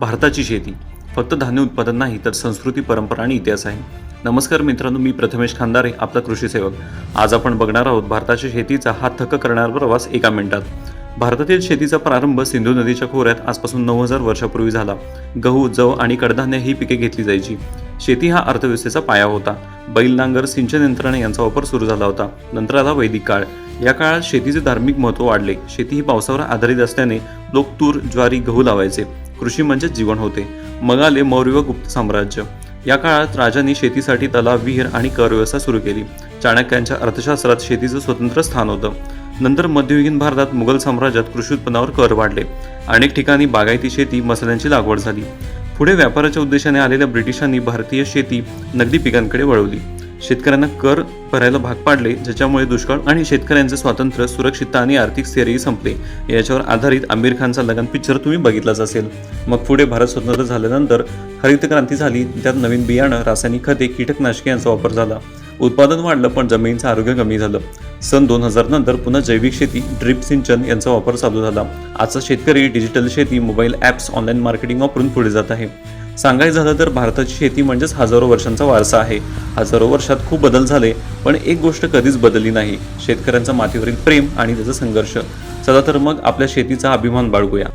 भारताची शेती. फक्त धान्य उत्पादन नाही तर संस्कृती परंपरा आणि इतिहास आहे. नमस्कार मित्रांनो मी प्रथमेश खांदारे आपला कृषी सेवक. आज आपण बघणार आहोत भारताच्या शेतीचा हा थक्क करणारा प्रवास एका मिनिटात. भारतातील शेतीचा प्रारंभ सिंधू नदीच्या खोऱ्यात आजपासून नऊ हजार वर्षापूर्वी झाला. गहू जव आणि कडधान्य ही पिके घेतली जायची. शेती हा अर्थव्यवस्थेचा पाया होता. बैल नांगर सिंचन यंत्रणा यांचा वापर सुरू झाला होता. नंतर आला वैदिक काळ. या काळात शेतीचे धार्मिक महत्त्व वाढले. शेती ही पावसावर आधारित असल्याने लोक तूर ज्वारी गहू लावायचे. कृषी म्हणजे जीवन होते. मग आले मौर्य व गुप्त साम्राज्य. या काळात राजांनी शेतीसाठी तलाव विहीर आणि कर व्यवस्था सुरू केली. चाणक्यांच्या अर्थशास्त्रात शेतीचं स्वतंत्र स्थान होतं. नंतर मध्ययुगीन भारतात मुघल साम्राज्यात कृषी उत्पन्नावर कर वाढले. अनेक ठिकाणी बागायती शेती मसाल्यांची लागवड झाली. पुढे व्यापाराच्या उद्देशाने आलेल्या ब्रिटिशांनी भारतीय शेती नगदी पिकांकडे वळवली. शेतकऱ्यांना कर भरायला भाग पाडले ज्याच्यामुळे दुष्काळ आणि शेतकऱ्यांचे स्वातंत्र्य सुरक्षितता आणि आर्थिक स्थैर्यही संपले. याच्यावर आधारित आमिर खानचा लगन पिक्चर तुम्ही बघितलाच असेल. मग पुढे भारत स्वतंत्र झाल्यानंतर हरित क्रांती झाली त्यात नवीन बियाणं रासायनिक खते कीटकनाशके यांचा वापर झाला. उत्पादन वाढलं पण जमिनीचं आरोग्य कमी झालं. सन दोन हजार नंतर पुन्हा जैविक शेती ड्रिप सिंचन यांचा वापर चालू झाला. आजचा शेतकरी डिजिटल शेती मोबाईल ॲप्स ऑनलाईन मार्केटिंग वापरून पुढे जात आहे. सांगायचं झालं तर भारताची शेती म्हणजेच हजारो वर्षांचा वारसा आहे. हजारो वर्षात खूप बदल झाले पण एक गोष्ट कधीच बदलली नाही. शेतकऱ्यांचा मातीवरील प्रेम आणि त्याचा संघर्ष. चला तर मग आपल्या शेतीचा अभिमान बाळगूया.